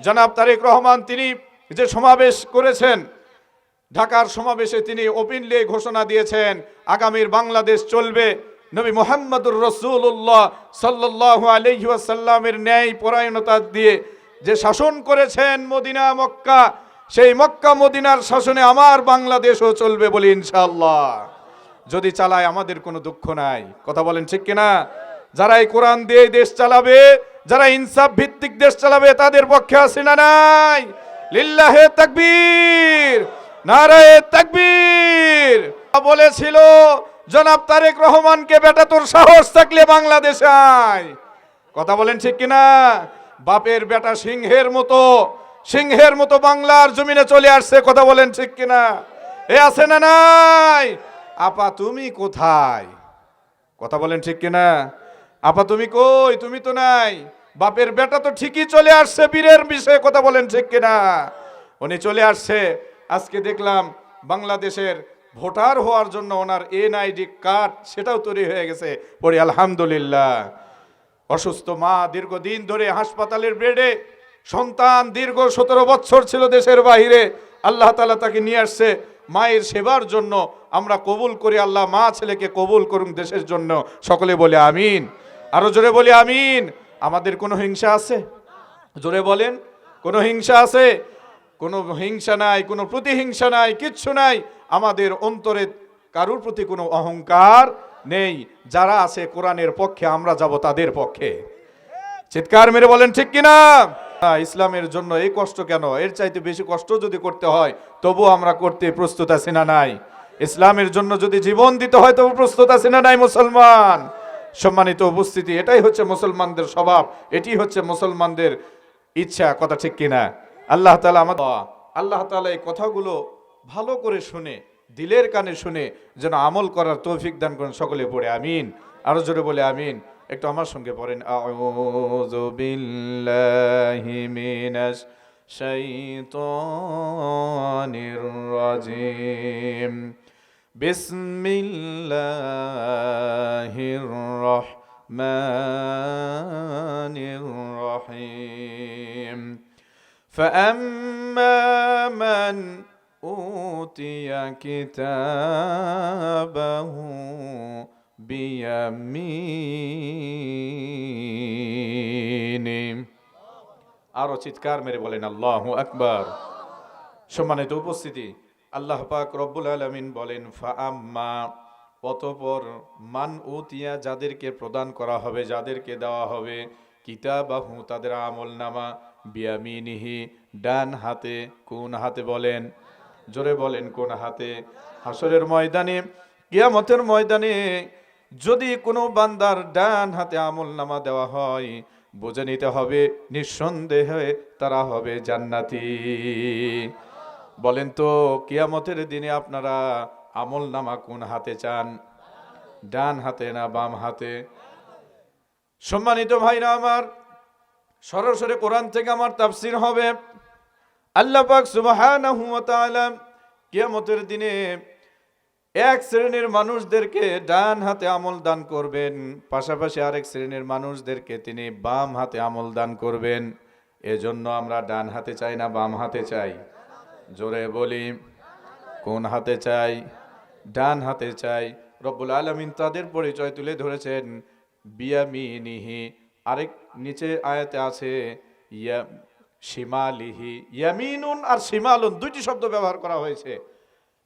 জনাব তারেক রহমান, তিনি যে সমাবেশ করেছেন, ঢাকার সমাবেশে তিনি ওপেনলি ঘোষণা দিয়েছেন, আগামীর বাংলাদেশ চলবে। নবী মোহাম্মদুর রসুল্লাহ সাল্লাহ আলহিউসাল্লামের ন্যায় পরায়ণতা দিয়ে যে শাসন করেছেন মদিনা, মক্কা, সেই মক্কা, মদিনার শাসনে আমার বাংলাদেশও চলবে বলি ইনশাল্লাহ যদি চালায় আমাদের কোনো দুঃখ নাই। কথা বলেন ঠিক কিনা? যারা এই কোরআন দিয়ে দেশ চালাবে যারা ইনসাফ ভিত্তিক দেশ চালাবে, তাদের পক্ষে আছে না নাই? লিল্লাহে তাকবীর, নারায়ে তাকবীর। বলেছিল, জনাব তারেক রহমানকে বেটা, তোর সাহস থাকলে বাংলাদেশে আয়। কথা বলেন ঠিক কিনা? বাপের বেটা সিংহের মতো সিংহের মতো বাংলার জমিনে চলে আসছে, কথা বলেন ঠিক কিনা? এ আছে না নাই? আপা, তুমি কোথায়? কথা বলেন ঠিক কিনা? আপা, তুমি কই? তুমি তো নাই। বাপের বেটা তো ঠিকই চলে আসছে, বীরের বিষয়ে কথা বলেন ঠিক কিনা? উনি চলে আসছে। আজকে দেখলাম বাংলাদেশের ভোটার হওয়ার জন্য ওনার এনআইডি কার্ড, সেটাও তৈরি হয়ে গেছে। পড়ি, আলহামদুলিল্লাহ। অসুস্থ মা দীর্ঘদিন ধরে হাসপাতালের বেডে, সন্তান দীর্ঘ সতেরো বছর ছিল দেশের বাহিরে। আল্লাহ তালা তাকে নিয়ে আসছে মায়ের সেবার জন্য। আমরা কবুল করি, আল্লাহ মা ছেলেকে কবুল করুন দেশের জন্য। সকলে বলে আমিন। আরও জোরে বলি আমিন। আমাদের কোনো হিংসা আছে? জোরে বলেন, কোনো হিংসা আছে? কোনো হিংসা নাই, কোনো প্রতিহিংসা নাই, কিচ্ছু নাই। আমাদের অন্তরে কারুর প্রতি কোনো অহংকার নেই। যারা আছে কোরআনের পক্ষে, আমরা যাব তাদের পক্ষে। চিৎকার মেরে বলেন, ঠিক কিনা? ইসলামের জন্য এই কষ্ট কেন? এর চাইতে বেশি কষ্ট যদি করতে হয়, তবু আমরা করতে প্রস্তুত আছি না নাই। ইসলামের জন্য যদি জীবন দিতে হয়, তবু প্রস্তুত আছি না নাই মুসলমান। সম্মানিত উপস্থিতি, এটাই হচ্ছে মুসলমানদের স্বভাব, এটি হচ্ছে মুসলমানদের ইচ্ছা, কথা ঠিক কিনা? আল্লাহ তালা আমাদের আল্লাহ তালা এই কথাগুলো ভালো করে শুনে, দিলের কানে শুনে যেন আমল করার তৌফিক দান করেন, সকলে পড়ে আমিন। আরও জোরে বলে আমিন। একটু আমার সঙ্গে পড়েন, আউযু বিল্লাহি শাইতানির রাজিম। বিসমিল্লাহির রহমানির রহিম فأما من أوتي كتابه بيمينه আরো চিৎকার মেরে বলেন আল্লাহ আকবার সম্মানিত উপস্থিতি আল্লাহ পাক রব্বুল আলমিন বলেন, ফাআম্মা অতপর মান উতিয়া যাদেরকে প্রদান করা হবে, যাদেরকে দেওয়া হবে, কিতাবাহু তাদের আমল নামা বিয়ামিনিহি, ডান হাতে কোন হাতে বলেন? জোরে বলেন কোন হাতে? হাসরের ময়দানে, কিয়ামতের ময়দানে যদি কোনো বান্দার ডান হাতে আমল নামা দেওয়া হয়, বুঝে নিতে হবে, নিঃসন্দেহে তারা হবে জান্নাতি। বলেন তো, কিয়ামতের দিনে আপনারা আমল নামা কোন হাতে চান? ডান হাতে না বাম হাতে? সম্মানিত ভাইরা আমার, সরাসরি কোরআন থেকে আমার তাফসির হবে। আল্লাহ পাক সুবহানাহু ওয়া তাআলা কিয়ামতের দিনে এক শ্রেণির মানুষদেরকে ডান হাতে আমল দান করবেন, পাশাপাশি আরেক শ্রেণির মানুষদেরকে তিনি বাম হাতে আমল দান করবেন। এজন্য আমরা ডান হাতে চাই না বাম হাতে চাই। জোরে বলি, কোন হাতে চাই, ডান হাতে চাই। রব্বুল আলমিন তাদের পরিচয় তুলে ধরেছেন, বিয়ামিনিহি, আরেক নিচে আয়াতে আছে, ইয়া ইয়ামিনুন আর শিমালুন, দুইটি শব্দ ব্যবহার করা হয়েছে,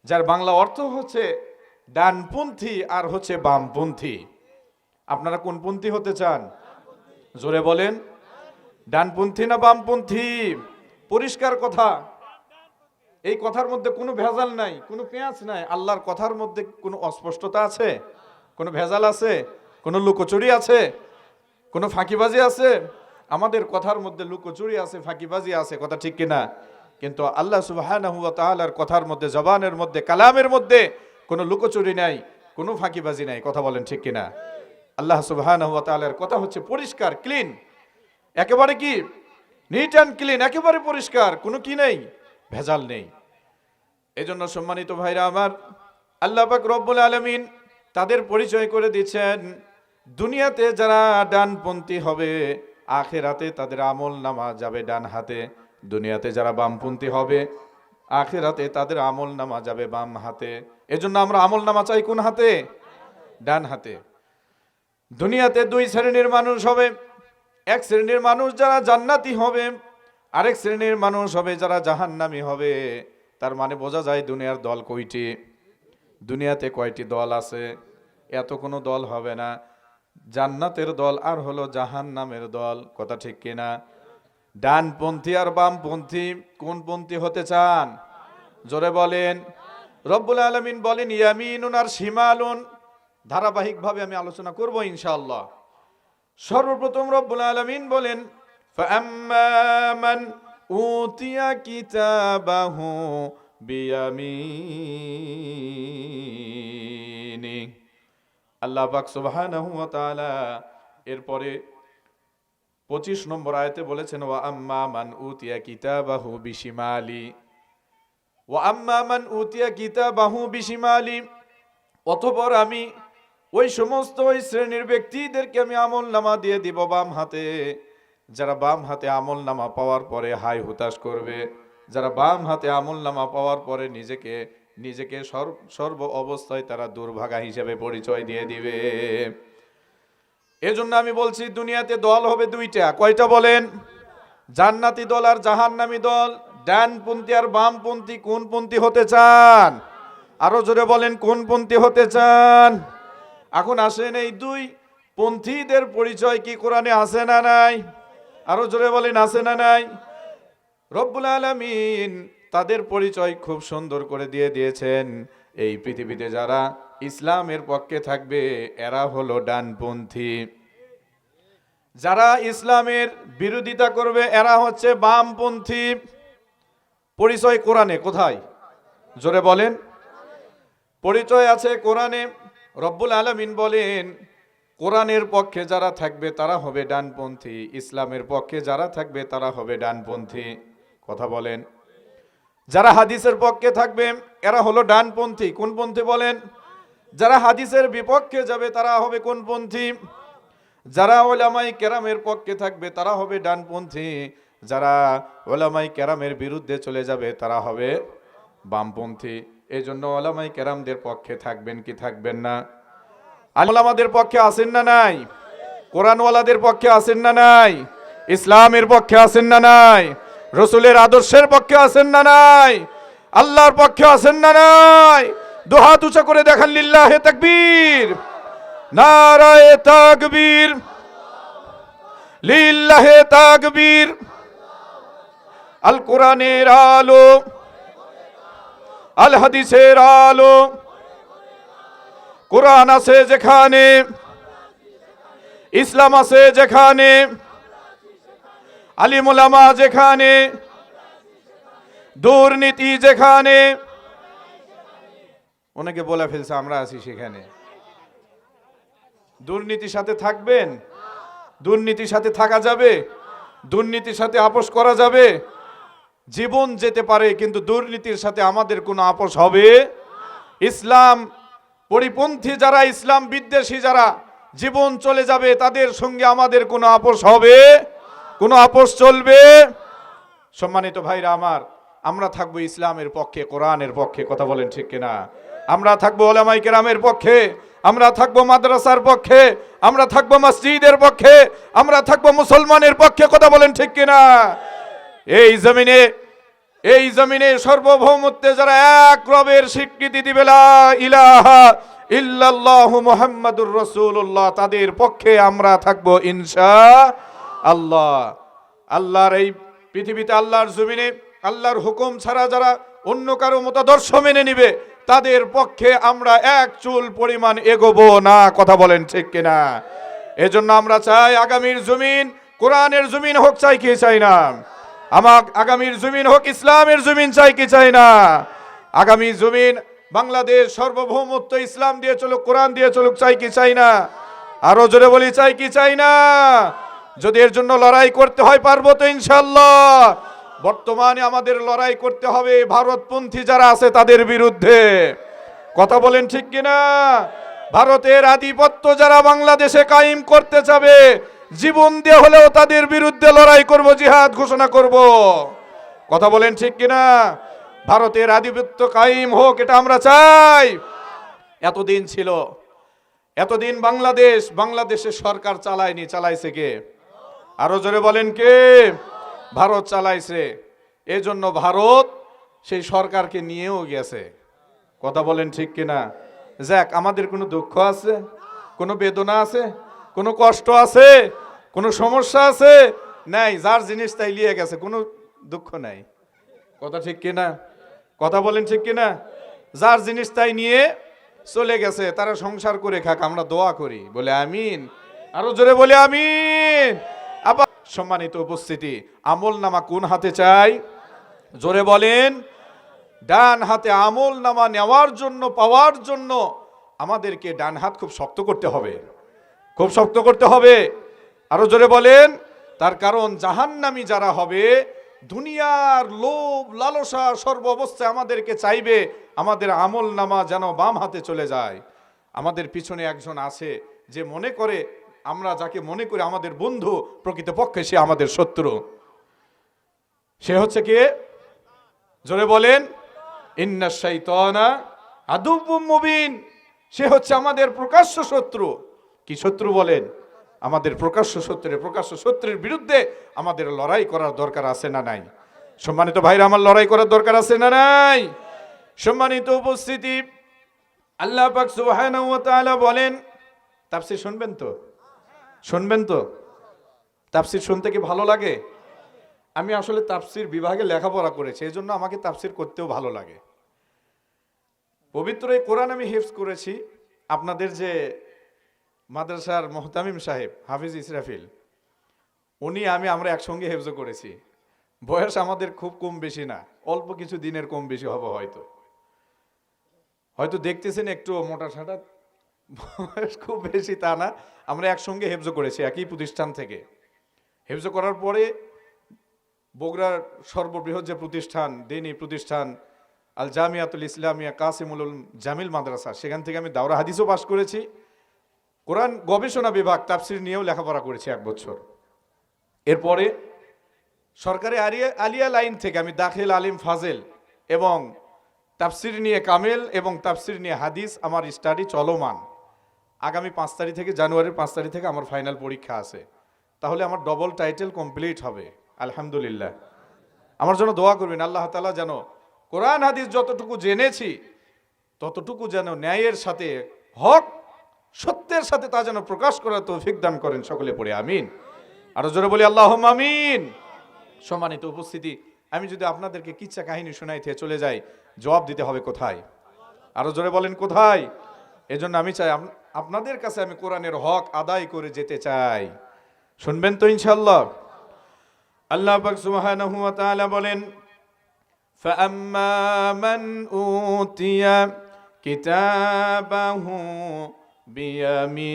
যার বাংলা অর্থ হচ্ছে ডানপন্থী আর হচ্ছে বামপন্থী আপনারা কোনপন্থী হতে চান? জোরে বলেন ডানপন্থী না বামপন্থী পরিষ্কার কথা এই কথার মধ্যে কোনো ভেজাল নাই, কোনো পেঁয়াজ নাই, আল্লাহর কথার মধ্যে কোনো অস্পষ্টতা আছে? কোনো ভেজাল আছে? কোনো লুকোচুরি আছে? কোনো ফাঁকিবাজি আছে? আমাদের কথার মধ্যে লুকোচুরি আছে, ফাঁকিবাজি আছে, কথা ঠিক কিনা? কিন্তু আল্লাহ তাআলার কথার মধ্যে, জবানের মধ্যে, কালামের মধ্যে কোনো লুকোচুরি নাই, কোনো ফাঁকিবাজি নাই, কথা বলেন ঠিক কিনা? আল্লাহ তাআলার কথা হচ্ছে পরিষ্কার, ক্লিন। একেবারে কি? নিট অ্যান্ড ক্লিন, একেবারে পরিষ্কার, কোনো কি নেই? ভেজাল নেই। এজন্য সম্মানিত ভাইরা আমার আল্লাহ পাক রব্বুল আলমিন তাদের পরিচয় করে দিচ্ছেন, দুনিয়াতে যারা ডানপন্থী হবে, আখেরাতে তাদের আমল নামা যাবে ডান হাতে। দুনিয়াতে যারা বামপন্থী হবে, আখেরাতে তাদের আমল নামা যাবে বাম হাতে। এজন্য আমরা আমল নামা চাই কোন হাতে? ডান হাতে। দুনিয়াতে দুই শ্রেণির মানুষ হবে, এক শ্রেণির মানুষ যারা জান্নাতি হবে আরেক শ্রেণির মানুষ হবে যারা জাহান্নামি হবে। তার মানে বোঝা যায় দুনিয়ার দল কয়টি? দুনিয়াতে কয়টি দল আছে? এত কোনো দল হবে না। জান্নাতের দল আর হলো জাহান্নামের দল, কথা ঠিক কিনা? ডানপন্থী আর বামপন্থী কোন পন্থী হতে চান? জোরে বলেন। রব্বুল আলমিন বলেন, ইয়ামিনুন আর শিমালুন। ধারাবাহিকভাবে আমি আলোচনা করব ইনশাল্লাহ সর্বপ্রথম রব্বুল আলমিন বলেন فأما من أوتي كتابه بيمينه আল্লাহ পাক সুবহানাহু ওয়া তাআলা এরপরে পঁচিশ নম্বর আয়াতে বলেছেন ওয়া আম্মা মান উতিয়া কিতাবাহু বিশিমালি ওয়া আম্মা মান উতিয়া কিতাবাহু বিশিমালি অতঃপর আমি ওই সমস্ত ওই শ্রেণীর ব্যক্তিদেরকে আমি আমল নামা দিয়ে দিব বাম হাতে যারা বাম হাতে আমল নামা পাওয়ার পরে হাই হুতাশ করবে, যারা বাম হাতে আমল নামা পাওয়ার পরে নিজেকে নিজেকে সর্ব অবস্থায় তারা দুর্ভাগা হিসেবে পরিচয় দিয়ে দিবে। এজন্য আমি বলছি, দুনিয়াতে দল হবে দুইটা। কয়টা বলেন? জান্নাতি দল আর জাহান্নামী দল। ডানপন্থী আর বামপন্থী কোন পন্থী হতে চান? আরও জোরে বলেন, কোন পন্থী হতে চান? এখন আসেন এই দুই পন্থীদের পরিচয় কি কোরআনে আছে না নাই? আরও জোরে বলেন, আছে না নাই? রব্বুল আলমিন তাদের পরিচয় খুব সুন্দর করে দিয়ে দিয়েছেন। এই পৃথিবীতে যারা ইসলামের পক্ষে থাকবে, এরা হলো ডানপন্থী। যারা ইসলামের বিরোধিতা করবে, এরা হচ্ছে বামপন্থী। পরিচয় কোরআনে কোথায়? জোরে বলেন। পরিচয় আছে কোরআনে। রব্বুল আলমিন বলেন কোরআনের পক্ষে যারা থাকবে, তারা হবে ডানপন্থী। ইসলামের পক্ষে যারা থাকবে, তারা হবে ডানপন্থী। কথা বলেন। যারা হাদিসের পক্ষে থাকবে, এরা হলো ডানপন্থী। কোন পন্থী বলেন? যারা হাদিসের বিপক্ষে যাবে, তারা হবে কোন পন্থী? যারা ওলামাই কেরামের পক্ষে থাকবে, তারা হবে ডানপন্থী। যারা ওলামাই কেরামের বিরুদ্ধে চলে যাবে, তারা হবে বামপন্থী। এই জন্য ওলামাই কেরামদের পক্ষে থাকবেন কি থাকবেন না? আলামাদের পক্ষে আসেন না নাই? কোরআনওয়ালাদের পক্ষে আসেন না নাই? ইসলামের পক্ষে আসেন না নাই? রসুলের আদর্শের পক্ষে আসেন না নাই? আল্লাহর পক্ষে আসেন না নাই? দুহাত উঁচা করে দেখান লিল্লাহে তাকবীর। নারায়ে তাকবীর। লিল্লাহে তাকবীর। আল কোরআনের আলো। আল হাদিসের আলো। কোরআন আছে যেখানে, ইসলাম আছে যেখানে আলিমুলামা যেখানে, দুর্নীতি যেখানে। অনেকে বলে ফেলছে, আমরা আছি সেখানে। দুর্নীতির সাথে থাকবেন? দুর্নীতির সাথে থাকা যাবে? দুর্নীতির সাথে আপোষ করা যাবে? জীবন যেতে পারে, কিন্তু দুর্নীতির সাথে আমাদের কোনো আপোষ হবে? ইসলাম পরিপন্থী যারা, ইসলাম বিদ্বেষী যারা, জীবন চলে যাবে, তাদের সঙ্গে আমাদের কোনো আপোষ হবে? কোনো আপোষ চলবে? সম্মানিত ভাইরা আমার, আমরা থাকব ইসলামের পক্ষে, কোরআনের পক্ষে, কথা বলেন ঠিক কিনা? আমরা থাকব ওলামাই কেরামের পক্ষে, আমরা থাকব মাদ্রাসার পক্ষে, আমরা থাকব মসজিদের পক্ষে, আমরা থাকব মুসলমানের পক্ষে, কথা বলেন ঠিক কিনা? এই জমিনে এই জমিনে সর্বভৌমত্বে যারা এক রবের স্বীকৃতি দিবে ইলাহা ইল্লাল্লাহু মুহাম্মাদুর রাসূলুল্লাহ। তাদের পক্ষে আমরা থাকব ইনশা আল্লাহ। আল্লাহর এই পৃথিবীতে আল্লাহর জমিনে, আল্লাহর হুকুম ছাড়া যারা অন্য কারও মতাদর্শ মেনে নিবে, তাদের পক্ষে আমরা এক চুল পরিমাণ এগোবো না, কথা বলেন ঠিক কিনা? এজন্য আমরা চাই আগামীর জমিন, কোরআনের জমিন হোক, চাই কি, চাই না। আমার আগামীর জমিন হোক ইসলামের জমিন, চাই কি চাই না। আগামী জমিন বাংলাদেশ সার্বভৌমত্ব ইসলাম দিয়ে চলুক, কোরআন দিয়ে চলুক, চাই কি চাই না। আরও জোরে বলি, চাই কি চাই না। যদি এর জন্য লড়াই করতে হয়, পারব তো ইনশাল্লাহ বর্তমানে আমাদের লড়াই করতে হবে ভারতপন্থী যারা আছে, তাদের বিরুদ্ধে। কথা বলেন ঠিক কিনা? ভারতের আধিপত্য যারা বাংলাদেশে কায়েম করতে চাবে জীবন দিয়ে হলেও তাদের বিরুদ্ধে লড়াই করব, জিহাদ ঘোষণা করব। কথা বলেন ঠিক কিনা? ভারতের আধিপত্য কায়েম হোক, এটা আমরা চাই। এতদিন ছিল। এতদিন বাংলাদেশ, বাংলাদেশের সরকার চালায়নি, চালাইছে কে? আরও জোরে বলেন কে? ভারত চালাইছে। এজন্য ভারত সেই সরকারকে নিয়েও গেছে। কথা বলেন ঠিক কিনা? যাক, আমাদের কোনো দুঃখ আছে? কোনো বেদনা আছে? কোনো কষ্ট আছে? কোনো সমস্যা আছে? নাই, যার জিনিস তাই লিয়ে গেছে, কোনো দুঃখ নাই। কথা ঠিক কিনা? কথা বলেন ঠিক কিনা? যার জিনিস তাই নিয়ে চলে গেছে, তারা সংসার করে খাক, আমরা দোয়া করি। বলে আমিন। আরও জোরে বলে আমিন। আবার সম্মানিত উপস্থিতি, আমল নামা কোন হাতে চাই? জোরে বলেন। ডান হাতে আমল নামা নেওয়ার জন্য, পাওয়ার জন্য আমাদেরকে ডান হাত খুব শক্ত করতে হবে। খুব শক্ত করতে হবে। আরও জোরে বলেন, তার কারণ জাহান্নামী যারা হবে, দুনিয়ার লোভ, লালসা, সর্ব অবস্থায় আমাদেরকে চাইবে, আমাদের আমল নামা যেন বাম হাতে চলে যায়। আমাদের পিছনে একজন আছে যে মনে করে, আমরা যাকে মনে করি আমাদের বন্ধু, প্রকৃতপক্ষে সে আমাদের শত্রু। সে হচ্ছে কে? জোরে বলেন ইন্না শাইতানা আদুব্বুম মুবিন। সে হচ্ছে আমাদের প্রকাশ্য শত্রু। কি শত্রু বলেন? আমাদের প্রকাশ্য শত্রুর প্রকাশ্য শত্রুর বিরুদ্ধে আমাদের লড়াই করার দরকার আছে না নাই? সম্মানিত ভাইরা, আমার লড়াই করার দরকার আছে না নাই? সম্মানিত উপস্থিতি, আল্লাহ পাক সুবহানাহু ওয়া তাআলা বলেন, তাফসীর শুনবেন তো? শুনবেন তো? তাফসীর শুনতে কি ভালো লাগে? আমি আসলে তাফসির বিভাগে লেখাপড়া করেছি, এই জন্য আমাকে তাফসির করতেও ভালো লাগে। পবিত্র এই কোরআন আমি হেফজ করেছি। আপনাদের যে মাদ্রাসার মোহতামিম সাহেব, হাফিজ ইসরাফিল, উনি আমি, আমরা একসঙ্গে হেফজ করেছি। বয়স আমাদের খুব কম বেশি না, অল্প কিছু দিনের কম বেশি হবে হয়তো। হয়তো দেখতেছেন একটু মোটা সাটা বয়স খুব বেশি তা না, আমরা একসঙ্গে হেফজ করেছি, একই প্রতিষ্ঠান থেকে। হেফজ করার পরে বগুড়ার সর্ববৃহৎ যে প্রতিষ্ঠান, দিনী প্রতিষ্ঠান, আল জামিয়াতুল ইসলামিয়া কাসিমুল জামিল মাদ্রাসা, সেখান থেকে আমি দাওরা হাদিসও পাশ করেছি। কোরআন গবেষণা বিভাগ তাফসির নিয়েও লেখাপড়া করেছি এক বছর। এরপরে সরকারি আলিয়া আলিয়া লাইন থেকে আমি দাখিল আলিম ফাজেল এবং তাফসির নিয়ে কামেল এবং তাফসির নিয়ে হাদিস আমার স্টাডি চলমান। আগামী পাঁচ তারিখ থেকে জানুয়ারির পাঁচ তারিখ থেকে আমার ফাইনাল পরীক্ষা আছে। তাহলে আমার ডবল টাইটেল কমপ্লিট হবে। আলহামদুলিল্লাহ। আমার জন্য দোয়া করবেন আল্লাহ তালা যেন কোরআন, হাদিস যতটুকু জেনেছি, ততটুকু যেন ন্যায়ের সাথে হক সত্যের সাথে তা যেন প্রকাশ করার তৌফিক দান করেন সকলে পড়ে আমিন আরো জোরে বলি আল্লাহ আমিন সম্মানিত উপস্থিতি আমি যদি আপনাদেরকে কিচ্ছা কাহিনী শোনাইতে চলে যাই জবাব দিতে হবে কোথায় আরো জোরে বলেন কোথায় এজন্য আমি চাই আপ- আপনাদের কাছে আমি কোরআনের হক আদায় করে যেতে চাই শুনবেন তো ইনশাল্লাহ আল্লাহ পাক সুবহানাহু ওয়া তাআলা বলেন فأما من أوتي كتابه বিয়ামিনি।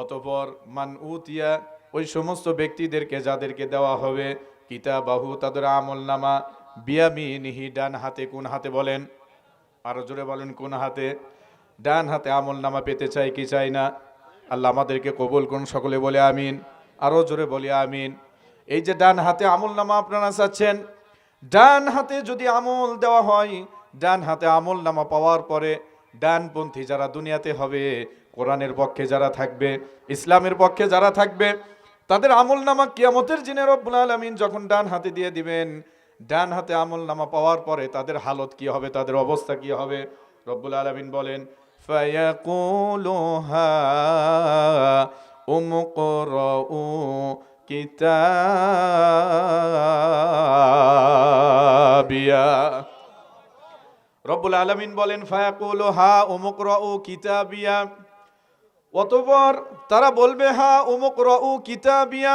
অতপর মান উতিয়া, ওই সমস্ত ব্যক্তিদেরকে যাদেরকে দেওয়া হবে কিতা বাহু তাদের আমল নামা বিয়ামিনিহি ডান হাতে কোন হাতে বলেন? আরও জোরে বলেন কোন হাতে? ডান হাতে আমল নামা পেতে চাই কি চাই না? আল্লাহ আমাদেরকে কবুল করুন, সকলে বলে আমিন। আরও জোরে বলি আমিন। এই যে ডান হাতে আমল নামা আপনারা চাচ্ছেন, ডান হাতে যদি আমল দেওয়া হয় ডান হাতে আমল নামা পাওয়ার পরে ডানপন্থী যারা দুনিয়াতে হবে, কোরআনের পক্ষে যারা থাকবে, ইসলামের পক্ষে যারা থাকবে, তাদের আমল নামা কিয়ামতের জিনে রব্বুল আলমিন যখন ডান হাতে দিয়ে দিবেন, ডান হাতে আমল নামা পাওয়ার পরে তাদের হালত কি হবে, তাদের অবস্থা কি হবে? রব্বুল আলমিন বলেন কিতাবিয়া। রব্বুল আলমিন বলেন, ফায়াকুল হা উমুক উ কিতাবিয়া। অতপর তারা বলবে, হা উমুক উ কিতাবিয়া।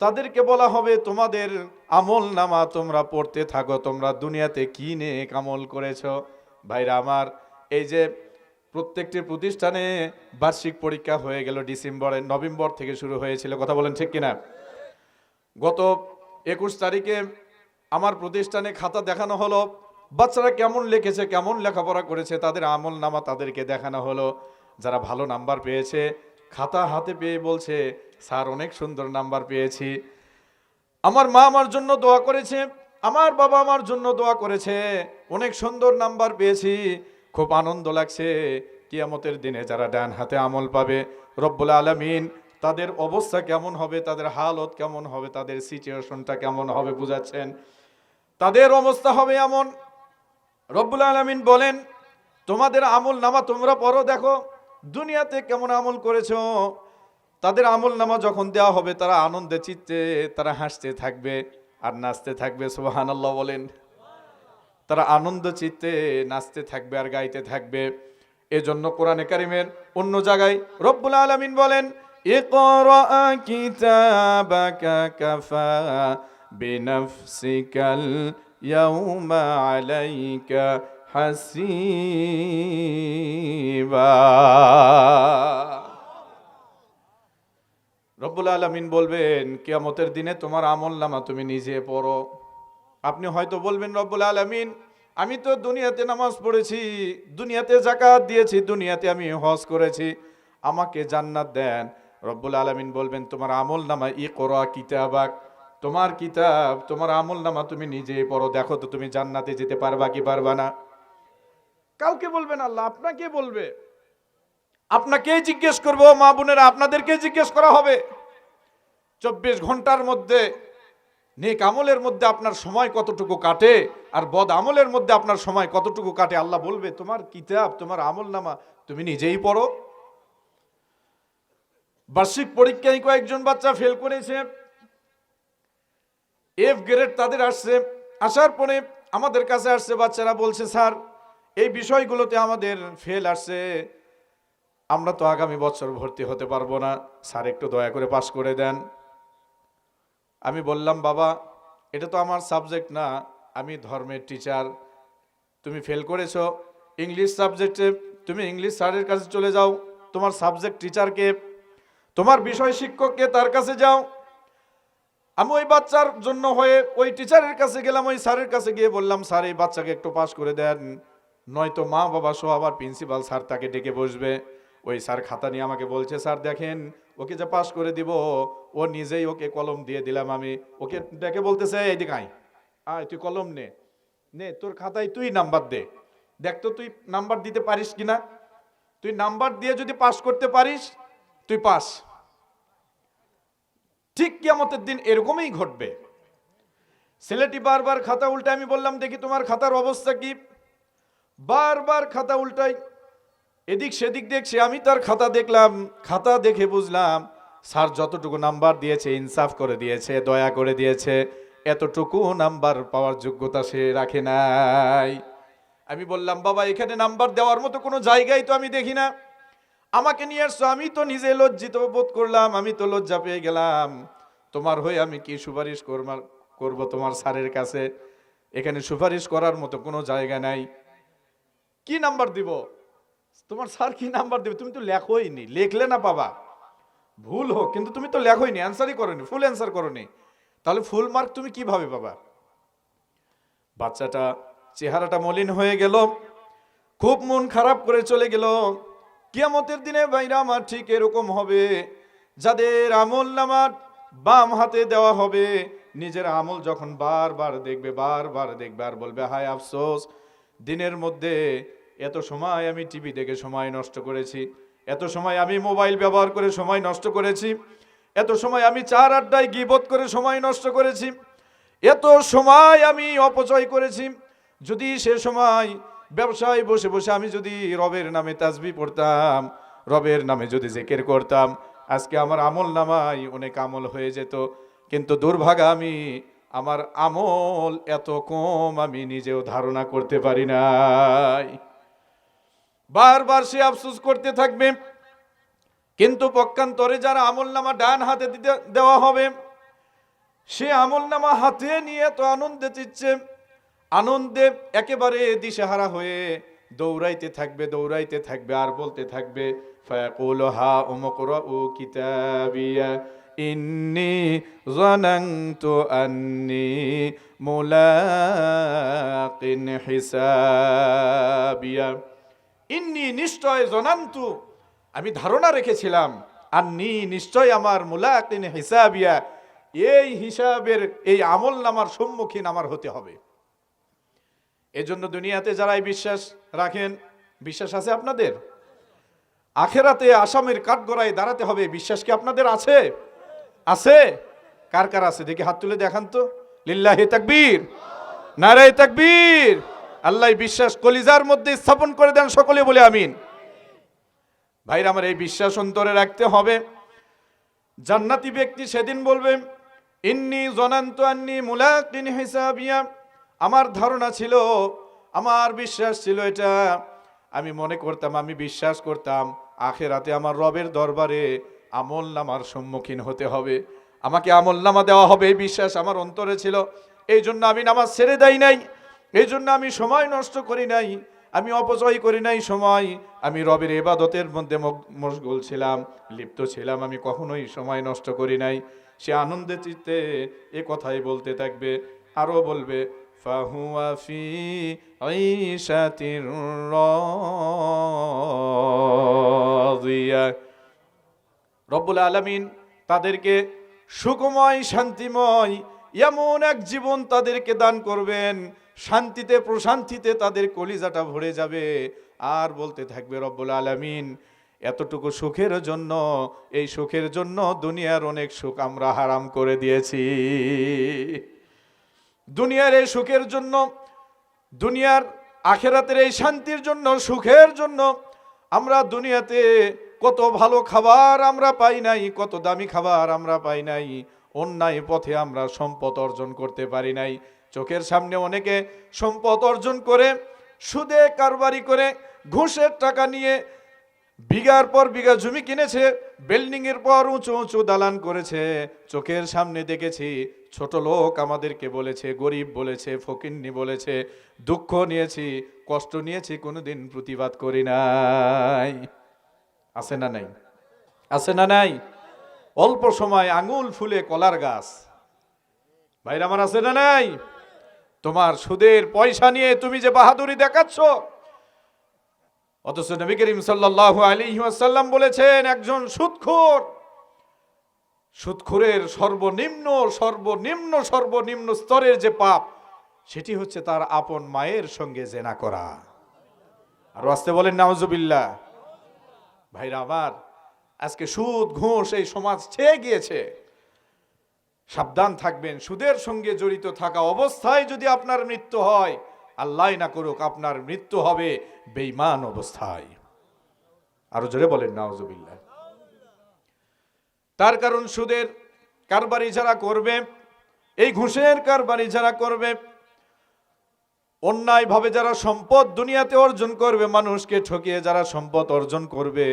তাদেরকে বলা হবে, তোমাদের আমল নামা তোমরা পড়তে থাকো, তোমরা দুনিয়াতে কি নেক আমল করেছ? ভাইরা আমার, এই যে প্রত্যেকটি প্রতিষ্ঠানে বার্ষিক পরীক্ষা হয়ে গেল ডিসেম্বরে নভেম্বর থেকে শুরু হয়েছিল। কথা বলেন ঠিক কিনা? গত একুশ তারিখে আমার প্রতিষ্ঠানে খাতা দেখানো হলো বাচ্চারা কেমন লিখেছে, কেমন লেখাপড়া করেছে, তাদের আমল নামা তাদেরকে দেখানো হলো। যারা ভালো নাম্বার পেয়েছে, খাতা হাতে পেয়ে বলছে, স্যার, অনেক সুন্দর নাম্বার পেয়েছি। আমার মা আমার জন্য দোয়া করেছে, আমার বাবা আমার জন্য দোয়া করেছে, অনেক সুন্দর নাম্বার পেয়েছি। খুব আনন্দ লাগছে, কিয়ামতের দিনে যারা ডান হাতে আমল পাবে, রব্বুল আলমিন, তাদের অবস্থা কেমন হবে, তাদের হালত কেমন হবে, তাদের সিচুয়েশনটা কেমন হবে বুঝাচ্ছেন। তাদের অবস্থা হবে এমন রব্বুল আলমিন বলেন, তোমাদের আমল নামা তোমরা পরো দেখো দুনিয়াতে কেমন আমল করেছ? তাদের আমল নামা যখন দেওয়া হবে, তারা আনন্দে চিত্তে, তারা হাসতে থাকবে আর নাচতে থাকবে সুবাহান আল্লাহ বলেন। তারা আনন্দ চিত্তে নাচতে থাকবে আর গাইতে থাকবে। এজন্য কোরআনে কারিমের অন্য জায়গায় রব্বুল আলমিন বলেন, ইকরা كتابك كفى بنفسك اليوم عليك حسيبا রব্বুল আলমিন বলবেন কিয়ামতের দিনে তোমার আমল নামা তুমি নিজে পড়ো আপনি হয়তো বলবেন রব্বুল আলমিন আমি তো দুনিয়াতে নামাজ পড়েছি দুনিয়াতে জাকাত দিয়েছি দুনিয়াতে আমি হজ করেছি আমাকে জান্নাত দেন রব্বুল আলমিন বলবেন তোমার আমল নামা ই করা কিতাবাক তোমার কিতাব, তোমার আমল নামা তুমি নিজে পড়ো, দেখো তো তুমি জান্নাতে যেতে পারবা কি পারবা না। কাউকে বলবেন আল্লাহ আপনাকে বলবে। আপনাকে জিজ্ঞেস করব মা বোনেরা, আপনাদেরকে জিজ্ঞেস করা হবে। চব্বিশ ঘণ্টার মধ্যে, নেক আমলের মধ্যে আপনার সময় কতটুকু কাটে, আর বদ আমলের মধ্যে আপনার সময় কতটুকু কাটে, আল্লাহ বলবে, তোমার কিতাব, তোমার আমল নামা তুমি নিজেই পড়ো। বার্ষিক পরীক্ষায় কয়েকজন বাচ্চা ফেল করেছে। এফ গ্রেড তাদের আসছে। আসার পরে আমাদের কাছে আসছে বাচ্চারা বলছে, স্যার, এই বিষয়গুলোতে আমাদের ফেল আসছে। আমরা তো আগামী বছর ভর্তি হতে পারব না। স্যার, একটু দয়া করে পাশ করে দেন। আমি বললাম, বাবা, এটা তো আমার সাবজেক্ট না। আমি ধর্মের টিচার তুমি ফেল করেছ। ইংলিশ সাবজেক্টে তুমি ইংলিশ স্যারের কাছে চলে যাও। তোমার সাবজেক্ট টিচারকে তোমার বিষয় শিক্ষককে তার কাছে যাও। আমি ওই বাচ্চার জন্য হয়ে ওই টিচারের কাছে গেলাম, ওই স্যারের কাছে গিয়ে বললাম, স্যার, এই বাচ্চাকে একটু পাস করে দেন। নয়তো মা বাবা সহ আবার প্রিন্সিপাল স্যার তাকে ডেকে বসবে। ওই স্যার খাতা নিয়ে আমাকে বলছে, স্যার, দেখেন, ওকে যে পাস করে দিব, ও নিজেই ওকে কলম দিয়ে দিলাম আমি। ওকে ডেকে বলতেছে এইদিকে আয়। আয়, তুই কলম নে। নে, তোর খাতায় তুই নাম্বার দে। দেখ তো তুই নাম্বার দিতে পারিস কিনা? তুই নাম্বার দিয়ে যদি পাস করতে পারিস, তুই পাস। ঠিক কিয়ামতের দিন এরকমই ঘটবে। ছেলেটি বারবার খাতা উল্টে আমি বললাম, দেখি তোমার খাতার অবস্থা কি? বারবার খাতা উল্টাই এদিক সেদিক দেখছে, আমি তার খাতা দেখলাম, খাতা দেখে বুঝলাম, স্যার যতটুকু নাম্বার দিয়েছে, ইনসাফ করে দিয়েছে, দয়া করে দিয়েছে, এতটুকু নাম্বার পাওয়ার যোগ্যতা সে রাখে নাই। আমি বললাম, বাবা, এখানে নাম্বার দেওয়ার মতো কোনো জায়গায় তো আমি দেখি না। আমাকে নিয়ে আসছো, আমি তো নিজে লজ্জিত বোধ করলাম, আমি তো লজ্জা পেয়ে গেলাম। তোমার হয়ে আমি কি সুপারিশ করব তোমার স্যারের কাছে? এখানে সুপারিশ করার মতো কোনো জায়গা নাই। কি নাম্বার দিব? তোমার স্যার কি নাম্বার দেবে? তুমি তো লেখোই নি। লেখলে না পাবা। ভুল হোক, কিন্তু তুমি তো লেখোই নি অ্যান্সারই করোনি ফুল অ্যান্সার করোনি। তাহলে ফুল মার্ক তুমি কীভাবে পাবা? বাচ্চাটা, চেহারাটা মলিন হয়ে গেল। খুব মন খারাপ করে চলে গেল। কিয়ামতের দিনে বাইরা আমার ঠিক এরকম হবে। যাদের আমল নামার বাম হাতে দেওয়া হবে, নিজের আমল যখন বারবার দেখবে বারবার দেখবে আর বলবে, হায় আফসোস, দিনের মধ্যে এত সময় আমি টিভি দেখে সময় নষ্ট করেছি, এত সময় আমি মোবাইল ব্যবহার করে সময় নষ্ট করেছি, এত সময় আমি চার আড্ডায় গিবত করে সময় নষ্ট করেছি, এত সময় আমি অপচয় করেছি, যদি সে সময় ব্যবসায় বসে বসে আমি যদি রবের নামে তাজবি পড়তাম, রবের নামে যদি জেকের করতাম, আজকে আমার আমল নামাই অনেক আমল হয়ে যেত। কিন্তু দুর্ভাগা আমি, আমার আমল এত কম আমি নিজেও ধারণা করতে পারি নাই। বারবার সে আফসোস করতে থাকবে, কিন্তু পক্ষান্তরে যারা আমল নামা ডান হাতে দিতে দেওয়া হবে, সে আমল নামা হাতে নিয়ে এত আনন্দে চিচ্ছে আনন্দে একেবারে দিশেহারা হয়ে দৌড়াইতে থাকবে দৌড়াইতে থাকবে, আর বলতে থাকবে উমকরাউ কিতাবিয়া, ইন্নি আন্নি ইন্নি নিশ্চয় জনান্তু, আমি ধারণা রেখেছিলাম, আন্নি নিশ্চয় আমার মুলাকিন হিসাবিয়া, এই হিসাবের, এই আমল নামার সম্মুখীন আমার হতে হবে। এজন্য দুনিয়াতে যারা এই বিশ্বাস রাখেন, বিশ্বাস আছে আপনাদের? আখেরাতে আসামের কাঠগড়ায় দাঁড়াতে হবে, বিশ্বাস কি আপনাদের আছে? আছে। কার কার আছে? দেখি হাত তুলে দেখান তো। লিল্লাহি তাকবীর। নারায় তাকবীর। আল্লাহ বিশ্বাস কলিজার মধ্যে স্থাপন করে দেন সকলে বলে আমিন। ভাইরা, আমার এই বিশ্বাস অন্তরে রাখতে হবে। জান্নাতি ব্যক্তি সেদিন বলবে, ইন্নি জনান্ত আন্নি মুলাকিন হিসাবিয়া। আমার ধারণা ছিল, আমার বিশ্বাস ছিল এটা, আমি মনে করতাম, আমি বিশ্বাস করতাম, আখেরাতে আমার রবের দরবারে আমল নামার সম্মুখীন হতে হবে। আমাকে আমল নামা দেওয়া হবে, এই বিশ্বাস আমার অন্তরে ছিল। এই জন্য আমি নামাজ ছেড়ে দেই নাই, এই জন্য আমি সময় নষ্ট করি নাই, আমি অপচয় করি নাই সময়, আমি রবের এবাদতের মধ্যে মশগুল ছিলাম, লিপ্ত ছিলাম, আমি কখনোই সময় নষ্ট করি নাই। সে আনন্দে চিত্তে এ কথাই বলতে থাকবে, আরও বলবে ফাহুয়া ফি আইশাতির রাদিয়া রব্বুল আলামিন তাদেরকে সুখময়, শান্তিময়, এমন এক জীবন তাদেরকে দান করবেন, শান্তিতে, প্রশান্তিতে তাদের কলিজাটা ভরে যাবে। আর বলতে থাকবে, রব্বুল আলামিন, এতটুকু সুখের জন্য, এই সুখের জন্য দুনিয়ার অনেক সুখ আমরা হারাম করে দিয়েছি। দুনিয়ার এই সুখের জন্য, দুনিয়ার আখেরাতের এই শান্তির জন্য, সুখের জন্য আমরা দুনিয়াতে কত ভালো খাবার আমরা পাই নাই, কত দামি খাবার আমরা পাই নাই, অন্যায় পথে আমরা সম্পদ অর্জন করতে পারি নাই। চোখের সামনে অনেকে সম্পদ অর্জন করে, সুদে কারবারি করে, ঘুষের টাকা নিয়ে বিঘার পর বিঘা জমি কিনেছে বিল্ডিং এর পর উঁচু উঁচু দালান করেছে। চোখের সামনে দেখেছি ছোট লোক আমাদেরকে বলেছে, গরিব বলেছে, ফকিন্নি বলেছে, দুঃখ নিয়েছি, কষ্ট নিয়েছি, কোনোদিন প্রতিবাদ করি নাই। আছে না নাই? আছে না নাই? অল্প সময় আঙুল ফুলে কলার গাছ। ভাইরা আমার আছে না নাই? তোমার সুদের পয়সা নিয়ে তুমি যে বাহাদুরি দেখাচ্ছ। অথচ নবী করিম সাল্লাল্লাহু আলাইহি ওয়াসাল্লাম বলেছেন, একজন সুদখোর সুদখোরের সর্বনিম্ন সর্বনিম্ন সর্বনিম্ন স্তরের যে পাপ, সেটি হচ্ছে তার আপন মায়ের সঙ্গে জেনা করা। আর আসতে বলেন, নাউজুবিল্লাহ। ভাইরা আমার, আজকে সুদ, ঘুষ এই সমাজ ছেয়ে গিয়েছে। সাবধান থাকবেন, সুদের সঙ্গে জড়িত থাকা অবস্থায় যদি আপনার মৃত্যু হয়, আল্লাহ না করুক, আপনার মৃত্যু হবে বেঈমান অবস্থায়। আরও জোরে বলেন নাওজুবিল্লাহ তার কারণ সুদের কারবারি যারা করবে, এই ঘুষের কারবারি যারা করবে, অন্যায়ভাবে যারা সম্পদ দুনিয়াতে অর্জন করবে, মানুষকে ঠকিয়ে যারা সম্পদ অর্জন করবে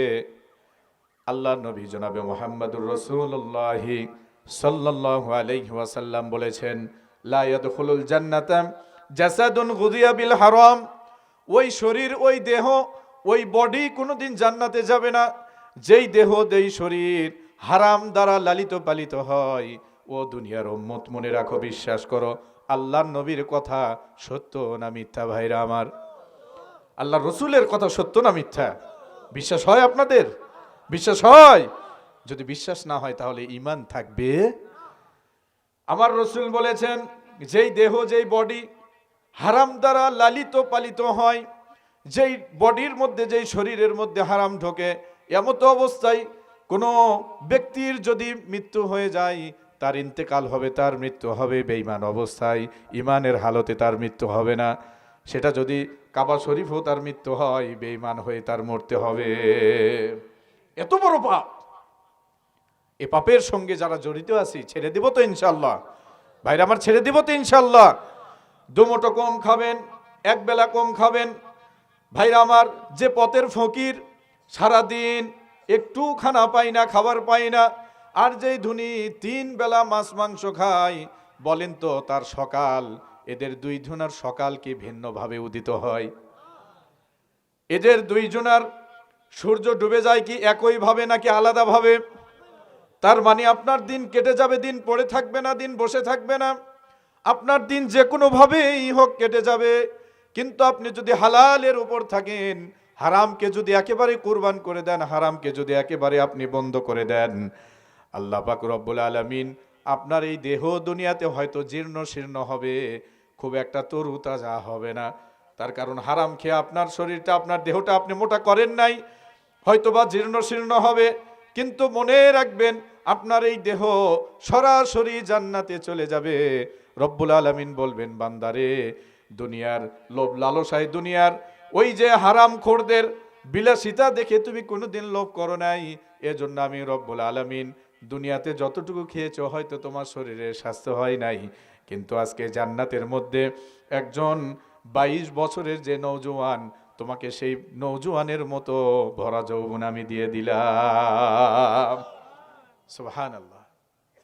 আল্লাহ নবী জনাবে মোহাম্মদুর রসুল্লাহি সাল্লাল্লাহু আলাইহি ওয়াসাল্লাম বলেছেন, লা ইয়াদখুলুল জান্নাতাম জাসাদুন গুদিয়া বিল হারাম। ওই শরীর, ওই দেহ, ওই বডি কোনোদিন জান্নাতে যাবে না। যেই দেহ যেই শরীর। হারাম দ্বারা লালিত পালিত হয়। ও দুনিয়ার উম্মত, মনে রাখো, বিশ্বাস করো, আল্লাহর নবীর কথা সত্য না মিথ্যা ভাইরা আমার? আল্লাহ রসুলের কথা সত্য না মিথ্যা? বিশ্বাস হয় আপনাদের? বিশ্বাস হয়? যদি বিশ্বাস না হয়, তাহলে ইমান থাকবে? আমার রসুল বলেছেন, যেই দেহ, যেই বডি হারাম দ্বারা লালিত পালিত হয়, যেই বডির মধ্যে, যেই শরীরের মধ্যে হারাম ঢোকে, এমত অবস্থায় কোনো ব্যক্তির যদি মৃত্যু হয়ে যায়, তার ইন্তেকাল হবে, তার মৃত্যু হবে বেঈমান অবস্থায়। ইমানের হালতে তার মৃত্যু হবে না। সেটা যদি কাবা শরীফও তার মৃত্যু হয়, বেঈমান হয়ে তার মরতে হবে। এত বড় পাপ! এ পাপের সঙ্গে যারা জড়িত আছি, ছেড়ে দিব তো ইনশাল্লাহ ভাইরা আমার, ছেড়ে দিব তো ইনশাল্লাহ দুমোটো কম খাবেন এক বেলা কম খাবেন। ভাইরা আমার, যে পথের ফকির সারাদিন একটু খানা পাই না, খাবার পাই না। আর যেই ধুনি তিন বেলা মাছ মাংস খায় বলেন তো তার সকাল, এদের দুই ধুনার সকাল কি ভিন্নভাবে উদিত হয়? এদের দুইজনার সূর্য ডুবে যায় কি একইভাবে নাকি আলাদাভাবে? তার মানে আপনার দিন কেটে যাবে, দিন পড়ে থাকবে না, দিন বসে থাকবে না। আপনার দিন যে কোনোভাবেই হোক কেটে যাবে। কিন্তু আপনি যদি হালালের উপর থাকেন হারামকে যদি একেবারে কোরবান করে দেন, হারামকে যদি একেবারে আপনি বন্ধ করে দেন, আল্লাহ পাক রব্বুল আলমিন আপনার এই দেহ দুনিয়াতে হয়তো জীর্ণ শীর্ণ হবে, খুব একটা তরু তাজা হবে না। তার কারণ হারাম খেয়ে আপনার শরীরটা, আপনার দেহটা আপনি মোটা করেন নাই, হয়তোবা জীর্ণ শীর্ণ হবে, কিন্তু মনে রাখবেন আপনার এই দেহ সরাসরি জান্নাতে চলে যাবে। রব্বুল আলমিন বলবেন, বান্দারে, দুনিয়ার লোভ লালসায় দুনিয়ার ওই যে হারাম খোরদের বিলাসিতা দেখে তুমি কোনোদিন লোভ করো নাই। এজন্য আমি রব্বুল আলমিন দুনিয়াতে যতটুকু খেয়েছো হয়তো তোমার শরীরে স্বাস্থ্য হয় নাই। কিন্তু আজকে জান্নাতের মধ্যে একজন বাইশ বছরের যে নৌজওয়ান তোমাকে সেই নৌজওয়ানের মতো ভরা যৌবন আমি দিয়ে দিলাম। সুবহান আল্লাহ